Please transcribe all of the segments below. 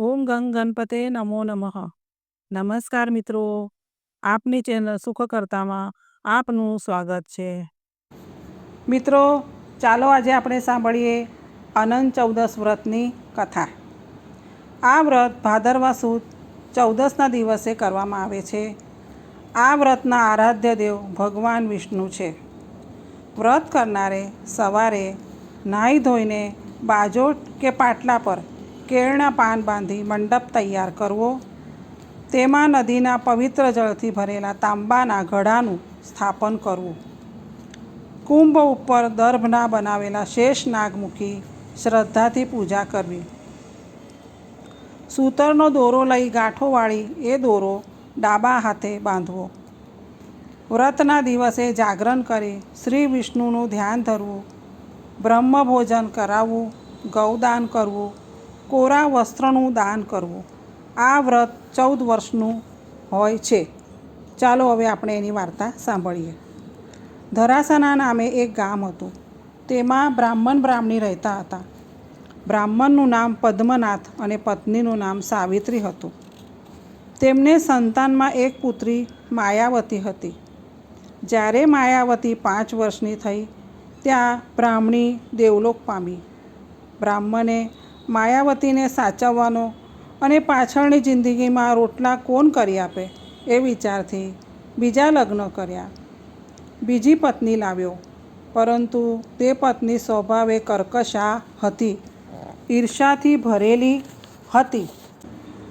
ઓમ ગંગ ગણપતે નમો નમઃ. નમસ્કાર મિત્રો, આપની ચેનલ સુખકર્તામાં આપનું સ્વાગત છે. મિત્રો, ચાલો આજે આપણે સાંભળીએ અનંત ચૌદસ વ્રતની કથા. આ વ્રત ભાદરવા સુદ ચૌદસના દિવસે કરવામાં આવે છે. આ વ્રતના આરાધ્ય દેવ ભગવાન વિષ્ણુ છે. વ્રત કરનારે સવારે નાહી ધોઈને બાજોટ કે પાટલા પર કેળના પાન બાંધી મંડપ તૈયાર કરવો. તેમાં નદીના પવિત્ર જળથી ભરેલા તાંબાના ઘડાનું સ્થાપન કરવું. કુંભ ઉપર દર્ભના બનાવેલા શેષ નાગ મૂકી શ્રદ્ધાથી પૂજા કરવી. સૂતરનો દોરો લઈ ગાંઠો વાળી એ દોરો ડાબા હાથે બાંધવો. વ્રતના દિવસે જાગરણ કરી શ્રી વિષ્ણુનું ધ્યાન ધરવું. બ્રહ્મભોજન કરાવવું, ગૌદાન કરવું કોરા વસ્ત્રનું દાન કરવું. આ વ્રત ચૌદ વર્ષનું હોય છે. ચાલો હવે આપણે એની વાર્તા સાંભળીએ. ધરાસના નામે એક ગામ હતું. તેમાં બ્રાહ્મણ બ્રાહ્મણી રહેતા હતા. બ્રાહ્મણનું નામ પદ્મનાથ અને પત્નીનું નામ સાવિત્રી હતું. તેમને સંતાનમાં એક પુત્રી માયાવતી હતી. જ્યારે માયાવતી પાંચ વર્ષની થઈ, ત્યાં બ્રાહ્મણી દેવલોક પામી. બ્રાહ્મણે માયાવતીને સાચવવાનો અને પાછળની જિંદગીમાં રોટલા કોણ કરી આપે એ વિચારથી બીજા લગ્ન કર્યા. બીજી પત્ની લાવ્યો, પરંતુ તે પત્ની સ્વભાવે કર્કશા હતી ઈર્ષાથી ભરેલી હતી.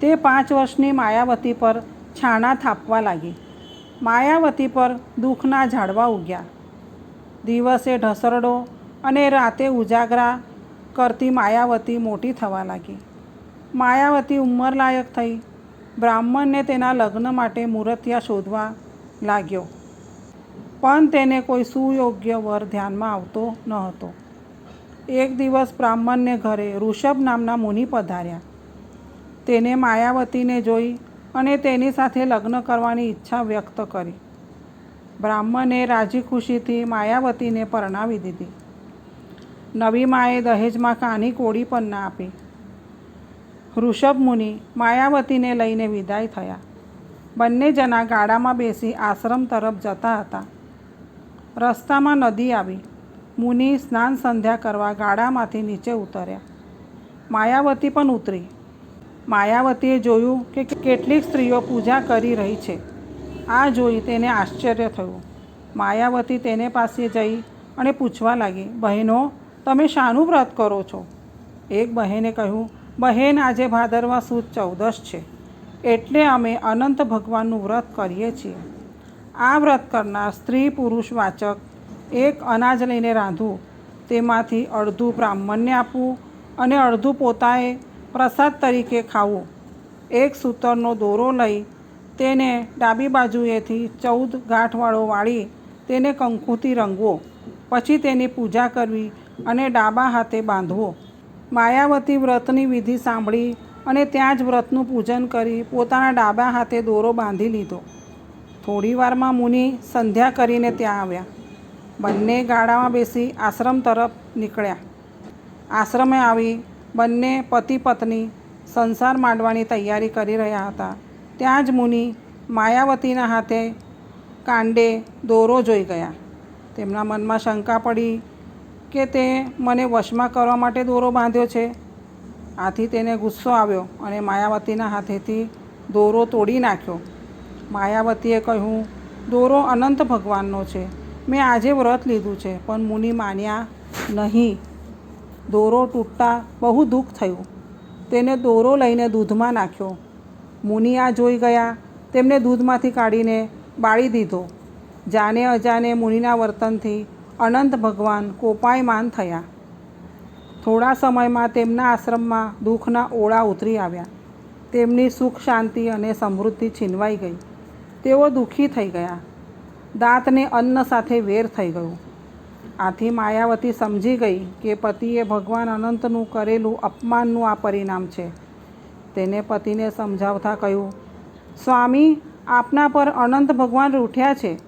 તે પાંચ વર્ષની માયાવતી પર છાણા થાપવા લાગી. માયાવતી પર દુઃખના ઝાડવા ઉગ્યા. દિવસે ઢસરડો અને રાતે ઉજાગરા કરતી માયાવતી મોટી થવા લાગી. માયાવતી ઉંમરલાયક થઈ. બ્રાહ્મણને તેના લગ્ન માટે મૂર્તિયા શોધવા લાગ્યો. પણ તેને કોઈ સુયોગ્ય વર ધ્યાનમાં આવતો ન હતો. એક દિવસ બ્રાહ્મણને ઘરે ઋષભ નામના મુનિ પધાર્યા. તેને માયાવતીને જોઈ અને તેની સાથે લગ્ન કરવાની ઈચ્છા વ્યક્ત કરી. બ્રાહ્મણે રાજી ખુશીથી માયાવતીને પરણાવી દીધી. નવી માએ દહેજમાં કાની કોડી પણ ના આપી. ઋષભ મુનિ માયાવતીને લઈને વિદાય થયા. બંને જણા ગાડામાં બેસી આશ્રમ તરફ જતા હતા. રસ્તામાં નદી આવી. મુનિ સ્નાન સંધ્યા કરવા ગાડામાંથી નીચે ઉતર્યા. માયાવતી પણ ઉતરી. માયાવતીએ જોયું કે કેટલીક સ્ત્રીઓ પૂજા કરી રહી છે. આ જોઈ તેને આશ્ચર્ય થયું. માયાવતી તેને પાસે જઈ અને પૂછવા લાગી, બહેનો તમે શાનું વ્રત કરો છો? એક બહેને કહ્યું, બહેન, આજે ભાદરવા સુદ ચૌદશ છે. એટલે અમે અનંત ભગવાનનું વ્રત કરીએ છીએ. આ વ્રત કરનાર સ્ત્રી પુરુષ વાચક એક અનાજ લઈને રાંધવું તેમાંથી અડધું બ્રાહ્મણને આપવું અને અડધું પોતાએ પ્રસાદ તરીકે ખાવું. એક સૂતરનો દોરો લઈ તેને ડાબી બાજુએથી ચૌદ ગાંઠવાળો વાળી તેને કંકુથી રંગવો. પછી તેની પૂજા કરવી અને ડાબા હાથે બાંધવો. માયાવતી વ્રતની વિધિ સાંભળી અને ત્યાં જ વ્રતનું પૂજન કરી પોતાના ડાબા હાથે દોરો બાંધી લીધો. થોડી વારમાં મુનિ સંધ્યા કરીને ત્યાં આવ્યા. બંને ગાડામાં બેસી આશ્રમ તરફ નીકળ્યા. આશ્રમે આવી બંને પતિ પત્ની સંસાર માંડવાની તૈયારી કરી રહ્યા હતા. ત્યાં જ મુનિ માયાવતીના હાથે કાંડે દોરો જોઈ ગયા. તેમના મનમાં શંકા પડી કે તે મને વશમાં કરવા માટે દોરો બાંધ્યો છે. આથી તેને ગુસ્સો આવ્યો અને માયાવતીના હાથેથી દોરો તોડી નાખ્યો. માયાવતીએ કહ્યું, દોરો અનંત ભગવાનનો છે. મેં આજે વ્રત લીધું છે, પણ મુનિ માન્યા નહીં. દોરો તૂટતા બહુ દુઃખ થયું. તેને દોરો લઈને દૂધમાં નાખ્યો. મુનિ આ જોઈ ગયા, તેમને દૂધમાંથી કાઢીને બાળી દીધો. જાને અજાને મુનિના વર્તનથી અનંત ભગવાન કોપાયમાન થયા. થોડા સમયમાં તેમના આશ્રમમાં દુઃખના ઓળા ઉતરી આવ્યા. તેમની સુખ, શાંતિ અને સમૃદ્ધિ છીનવાઈ ગઈ. તેઓ દુઃખી થઈ ગયા. દાંતને અન્ન સાથે વેર થઈ ગયું. આથી માયાવતી સમજી ગઈ કે પતિએ ભગવાન અનંતનું કરેલું અપમાનનું આ પરિણામ છે. તેને પતિને સમજાવતા કહ્યું, સ્વામી, આપના પર અનંત ભગવાન રૂઠ્યા છે.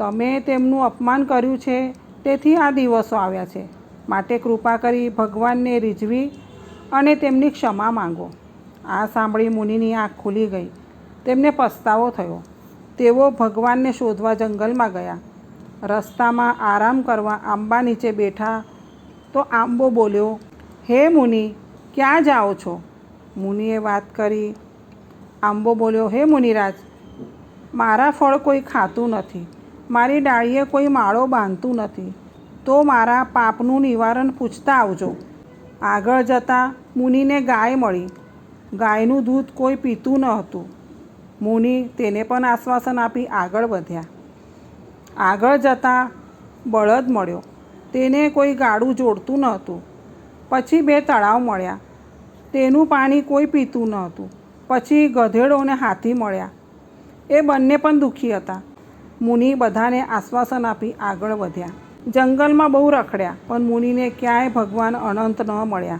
તમે તેમનું અપમાન કર્યું છે, તેથી આ દિવસો આવ્યા છે. માટે કૃપા કરી ભગવાનને રીઝવી અને તેમની ક્ષમા માંગો. આ સાંભળી મુનિની આંખ ખુલી ગઈ. તેમને પસ્તાવો થયો. તેઓ ભગવાનને શોધવા જંગલમાં ગયા. રસ્તામાં આરામ કરવા આંબા નીચે બેઠા તો આંબો બોલ્યો, હે મુનિ, ક્યાં જાઓ છો? મુનિએ વાત કરી. આંબો બોલ્યો, હે મુનિરાજ, મારા ફળ કોઈ ખાતું નથી. મારી ડાળીએ કોઈ માળો બાંધતું નથી. તો મારા પાપનું નિવારણ પૂછતા આવજો. આગળ જતાં મુનિને ગાય મળી. ગાયનું દૂધ કોઈ પીતું ન હતું. મુનિ તેને પણ આશ્વાસન આપી આગળ વધ્યા. આગળ જતાં બળદ મળ્યો. તેને કોઈ ગાડું જોડતું ન હતું. પછી બે તળાવ મળ્યા. તેનું પાણી કોઈ પીતું ન હતું. પછી ગધેડો અને હાથી મળ્યા. એ બંને પણ દુઃખી હતા. મુનિ બધાને આશ્વાસન આપી આગળ વધ્યા. જંગલમાં બહુ રખડ્યા, પણ મુનિને ક્યાંય ભગવાન અનંત ન મળ્યા.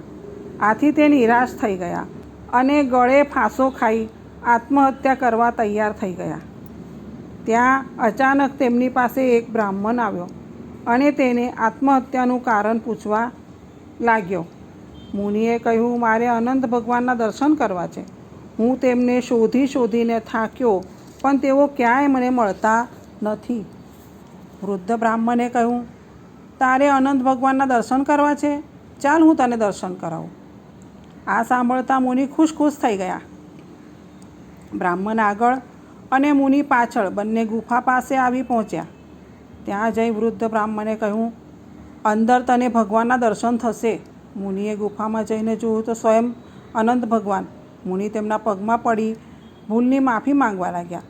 આથી તે નિરાશ થઈ ગયા અને ગળે ફાંસો ખાઈ આત્મહત્યા કરવા તૈયાર થઈ ગયા. ત્યાં અચાનક તેમની પાસે એક બ્રાહ્મણ આવ્યો અને તેને આત્મહત્યાનું કારણ પૂછવા લાગ્યો. મુનિએ કહ્યું, મારે અનંત ભગવાનના દર્શન કરવા છે. હું તેમને શોધી શોધીને થાક્યો, પણ તેઓ ક્યાંય મને મળતા નથી. વૃદ્ધ બ્રાહ્મણે કહ્યું, તારે અનંત ભગવાનના દર્શન કરવા છે? ચાલ હું તને દર્શન કરાવું. આ સાંભળતા મુનિ ખુશ ખુશ થઈ ગયા. બ્રાહ્મણ આગળ અને મુનિ પાછળ બંને ગુફા પાસે આવી પહોંચ્યા. ત્યાં જઈ વૃદ્ધ બ્રાહ્મણે કહ્યું, અંદર તને ભગવાનના દર્શન થશે. મુનિએ ગુફામાં જઈને જોયું તો સ્વયં અનંત ભગવાન. મુનિ તેમના પગમાં પડી, ભૂલની માફી માંગવા લાગ્યા.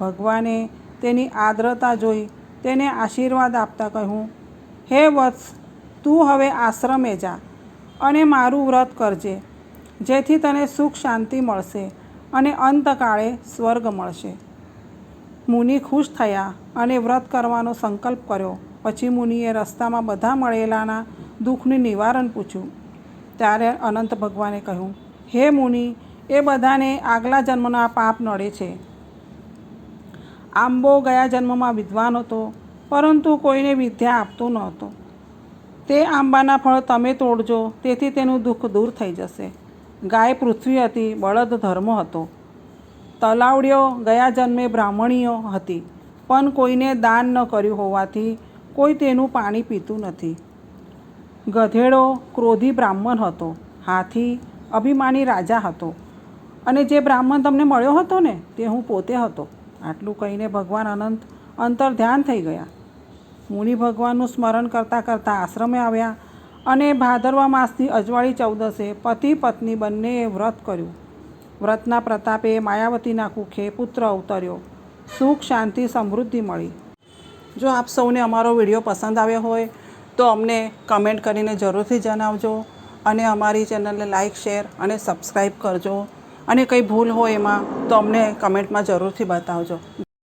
ભગવાને તેની આદ્રતા જોઈ તેને આશીર્વાદ આપતા કહ્યું, હે વત્સ, તું હવે આશ્રમે જા અને મારું વ્રત કરજે, જેથી તને સુખ શાંતિ મળશે અને અંતકાળે સ્વર્ગ મળશે. મુનિ ખુશ થયા અને વ્રત કરવાનો સંકલ્પ કર્યો. પછી મુનિએ રસ્તામાં બધા મળેલાના દુઃખનું નિવારણ પૂછ્યું. ત્યારે અનંત ભગવાને કહ્યું, હે મુનિ, એ બધાને આગલા જન્મના પાપ નડે છે. આંબો ગયા જન્મમાં વિદ્વાન હતો, પરંતુ કોઈને વિદ્યા આપતો નહોતો. તે આંબાના ફળ તમે તોડજો, તેથી તેનું દુઃખ દૂર થઈ જશે. ગાય પૃથ્વી હતી, બળદ ધર્મ હતો. તલાવડીઓ ગયા જન્મે બ્રાહ્મણીઓ હતી, પણ કોઈને દાન ન કર્યું હોવાથી કોઈ તેનું પાણી પીતું નથી. ગધેડો ક્રોધી બ્રાહ્મણ હતો, હાથી અભિમાની રાજા હતો. અને જે બ્રાહ્મણ તમને મળ્યો હતો ને, તે હું પોતે હતો. આટલું કહીને ભગવાન અનંત અંતર ધ્યાન થઈ ગયા. મુનિ ભગવાનનું સ્મરણ કરતાં કરતાં આશ્રમે આવ્યા અને ભાદરવા માસની અજવાળી ચૌદસે પતિ પત્ની બંનેએ વ્રત કર્યું. વ્રતના પ્રતાપે માયાવતીના કુખે પુત્ર અવતર્યો. સુખ, શાંતિ, સમૃદ્ધિ મળી. જો આપ સૌને અમારો વીડિયો પસંદ આવ્યો હોય તો અમને કમેન્ટ કરીને જરૂરથી જણાવજો અને અમારી ચેનલને લાઇક શેર અને સબસ્ક્રાઈબ કરજો. અને કંઈ ભૂલ હોય એમાં તો અમને કમેન્ટમાં જરૂરથી બતાવજો.